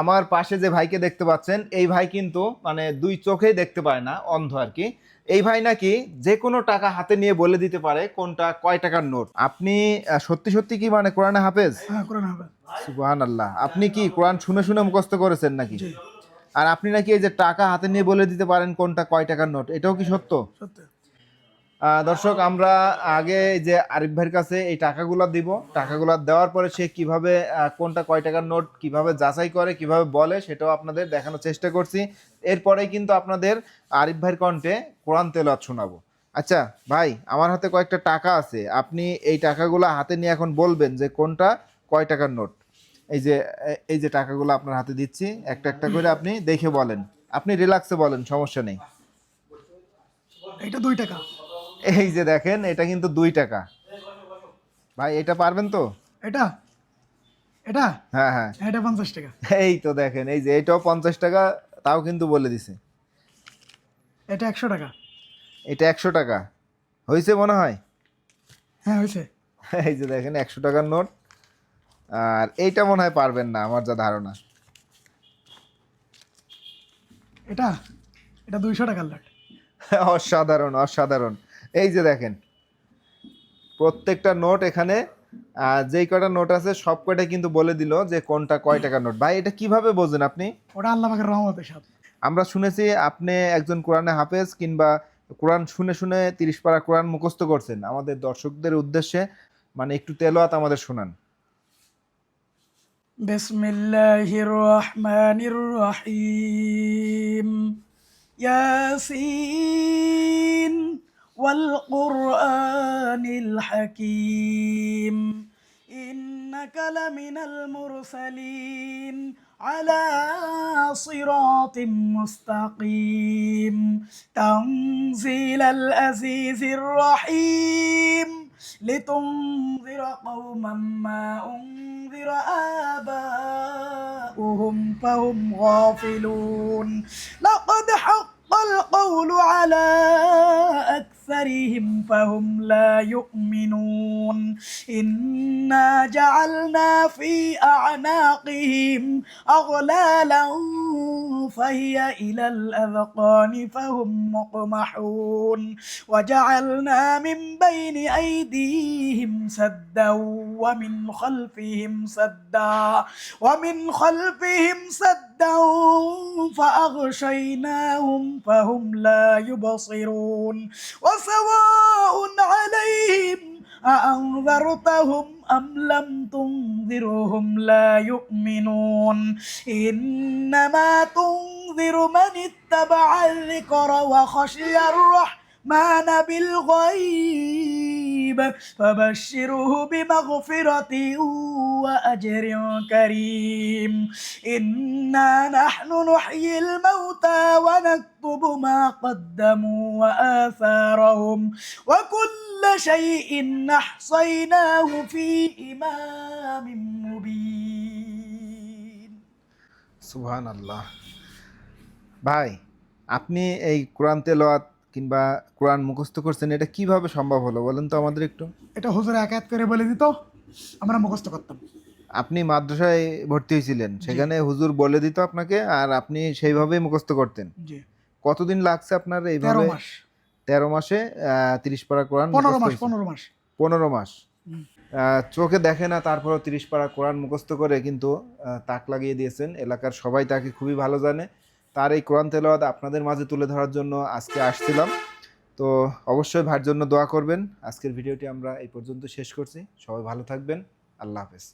আমার পাশে যে ভাইকে দেখতে পাচ্ছেন এই ভাই কিন্তু মানে দুই চোখেই দেখতে পায় না অন্ধ আর কি। এই ভাই নাকি যে কোনো টাকা হাতে নিয়ে বলে দিতে পারে কোনটা কয় টাকার নোট। আপনি সত্যি সত্যি কি মানে কোরআনে হাফেজ? হ্যাঁ সুবহান আল্লাহ আপনি কি কোরআন শুনে শুনে মুখস্থ করেছেন নাকি? আর আপনি নাকি এই যে টাকা হাতে নিয়ে বলে দিতে পারেন কোনটা কয় টাকার নোট এটাও কি সত্য? সত্যি। দর্শক, আমরা আগে যে আরিফ ভাইয়ের কাছে এই টাকাগুলো দিব। টাকাগুলো দেওয়ার পরে সে কীভাবে কোনটা কয় টাকার নোট কীভাবে যাচাই করে, কীভাবে বলে, সেটাও আপনাদের দেখানোর চেষ্টা করছি। এরপরেই কিন্তু আপনাদের আরিফ ভাইয়ের কণ্ঠে কোরআন তেলাওয়াত শোনাবো। আচ্ছা ভাই, আমার হাতে কয়েকটা টাকা আছে। আপনি এই টাকাগুলো হাতে নিয়ে এখন বলবেন যে কোনটা কয় টাকার নোট। এই যে এই যে টাকাগুলো আপনার হাতে দিচ্ছি, একটা একটা করে আপনি দেখে বলেন। আপনি রিল্যাক্সে বলেন, সমস্যা নেই। এটা দুই টাকা। এই যে দেখেন এটা কিন্তু দুই টাকা। ভাই এটা পারবেন তো? এটা? এটা? হ্যাঁ হ্যাঁ। এটা পঞ্চাশ টাকা। এই তো দেখেন এই যে এটাও পঞ্চাশ টাকা তাও কিন্তু বলে দিছে। এটা একশো টাকা। এটা একশো টাকা। হয়েছে মনে হয়? হ্যাঁ হয়েছে এই যে দেখেন একশো টাকার নোট। আর এইটা মনে হয় পারবেন না আমার যা ধারণা। এটা? এটা দুইশো টাকার লট অসাধারণ অসাধারণ। এই যে দেখেন প্রত্যেকটা নোট এখানে যেই কয়টা নোট আছে সব কয়টা কিন্তু বলে দিল যে কোনটা কয় টাকার নোট। ভাই এটা কীভাবে বোঝেন আপনি? ওটা আল্লাহ পাকের রহমতে সব। আমরা শুনেছি আপনি একজন কোরআনে হাফেজ কিংবা কোরআন শুনে শুনে তিরিশ পারা কোরআন মুখস্থ করছেন। আমাদের দর্শকদের উদ্দেশ্যে মানে একটু তেলোয়াত আমাদের শোনান। বিসমিল্লাহির রহমানির রহিম। ইয়াসিন। والقرآن الحكيم. إنك لمن المرسلين على صراط مستقيم. تنزيل العزيز الرحيم. لتنذر قوما ما أنذر آباؤهم فهم غافلون. لقد حق القول على أكثرهم فهم لا يؤمنون. إنا جعلنا في أعناقهم أغلالا فهي إلى الأذقان فهم مقمحون. وجعلنا من بين أيديهم سدا ومن خلفهم سدا ومن خلفهم سدا فأغشيناهم فهم لا يبصرون وسواء عليهم أأنذرتهم أم لم تنذرهم لا يؤمنون إنما تنذر من اتبع الذكر وخشي الرحمن بالغيب فبشره بمغفرة وأجر كريم إنا نحن نحيي الموتى ونكتب ما قدموا وآثارهم وكل شيء أحصيناه في إمام مبين সুবহান আল্লাহ ভাই আপনি এই কোরআন তেলোয়াত কিংবা কোরআন মুখস্থ করছেন এটা কীভাবে সম্ভব হলো? বলেন তো আমাদের একটু। এটা হুজুর একাত করে বলে দিত আমরা মুখস্থ করতাম। আপনি মাদ্রাসায় ভর্তি হয়েছিলেন সেখানে হুজুর বলে দিত আপনাকে আর আপনি সেইভাবেই মুখস্থ করতেন। কতদিন লাগছে আপনার এইভাবে? মাস। তেরো মাসে তিরিশ পারা কোরআন পনেরো মাস পনেরো মাস। পনেরো মাস। চোখে দেখে না তারপরেও তিরিশ পারা কোরআন মুখস্থ করে কিন্তু তাক লাগিয়ে দিয়েছেন। এলাকার সবাই তাকে খুবই ভালো জানে। তার এই কোরআন তেলাওয়াত আপনাদের মাঝে তুলে ধরার জন্য আজকে আসছিলাম। তো অবশ্যই ভার জন্য দোয়া করবেন। আজকের ভিডিওটি আমরা এই পর্যন্ত শেষ করছি। সবাই ভালো থাকবেন। আল্লাহ হাফেজ।